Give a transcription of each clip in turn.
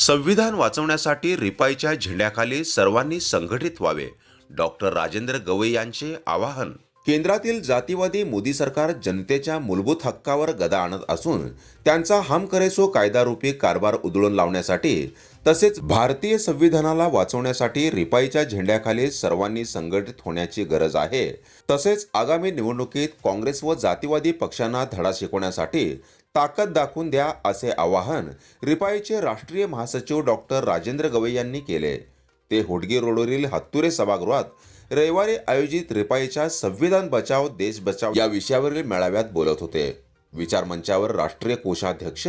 संविधान वाचवण्यासाठी रिपाईच्या झेंड्याखाली सर्वांनी संघटित व्हावे. डॉक्टर राजेंद्र गवई यांचे आवाहन केंद्रातील जातीवादी मोदी सरकार जनतेच्या मूलभूत हक्कावर गदा आणत असून त्यांचा हम करेसो कायदारूपी कारभार उधळून लावण्यासाठी तसेच भारतीय संविधानाला वाचवण्यासाठी रिपाईच्या झेंड्याखाली सर्वांनी संघटित होण्याची गरज आहे. तसेच आगामी निवडणुकीत काँग्रेस व जातीवादी पक्षांना धडा शिकवण्यासाठी ताकद दाखवून द्या असे आवाहन रिपाईचे राष्ट्रीय महासचिव डॉक्टर राजेंद्र गवई यांनी केले. ते होडगी रोडवरील हत्तुरे सभागृहात रविवारी आयोजित रिपाईच्या संविधान बचाव देश बचाव या विषयावरील मेळाव्यात बोलत होते. विचार मंचावर राष्ट्रीय कोषाध्यक्ष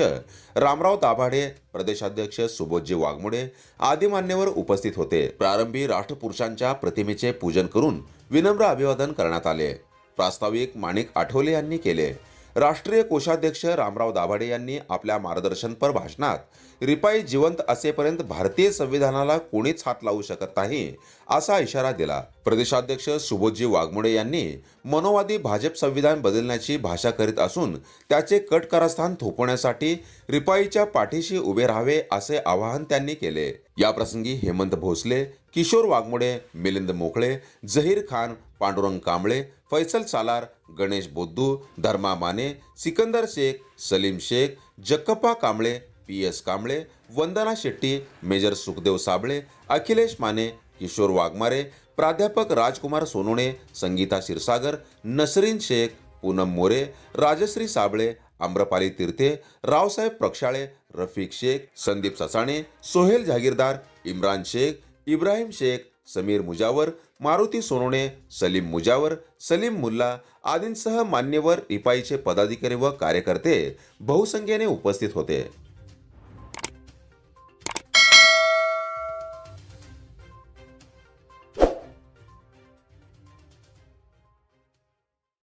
रामराव दाभाडे प्रदेशाध्यक्ष सुबोधजी वाघमोडे आदी मान्यवर उपस्थित होते. प्रारंभी राष्ट्रपुरुषांच्या प्रतिमेचे पूजन करून विनम्र अभिवादन करण्यात आले. प्रास्ताविक माणिक आठवले यांनी केले. राष्ट्रीय कोषाध्यक्ष रामराव दाभाडे यांनी आपल्या मार्गदर्शनपर भाषणात रिपाई जिवंत असेपर्यंत भारतीय संविधानाला कोणीच हात लावू शकत नाही असा इशारा दिला. प्रदेशाध्यक्ष सुबोधजी वाघमोडे यांनी मनोवादी भाजप संविधान बदलण्याची भाषा करीत असून त्याचे कट कारस्थान थोपवण्यासाठी रिपाईच्या पाठीशी उभे राहावे असे आवाहन त्यांनी केले. याप्रसंगी Hemant Bhosale Kishor Waghmode Milind Mokale Zaheer Khan Pandurang Kamble Faisal Salar Ganesh Boddhu Dharma Mane Sikandar Shaikh Salim Shaikh Jakkappa Kamble P S Kamble Vandana Shetty major Sukhdev Sable Akhilesh Mane Kishor Waghmare प्राध्यापक राजकुमार सोनोणे संगीता क्षीरसागर नसरीन शेख पूनम मोरे राजश्री साबळे आम्रपाली तीर्थे रावसाहेब प्रक्षाळे रफिक शेख संदीप ससाणे सोहेल जहागीरदार इम्रान शेख इब्राहिम शेख समीर मुजावर मारुती सोनोणे सलीम मुजावर सलीम मुल्ला आदींसह मान्यवर रिपाईचे पदाधिकारी व कार्यकर्ते बहुसंख्येने उपस्थित होते.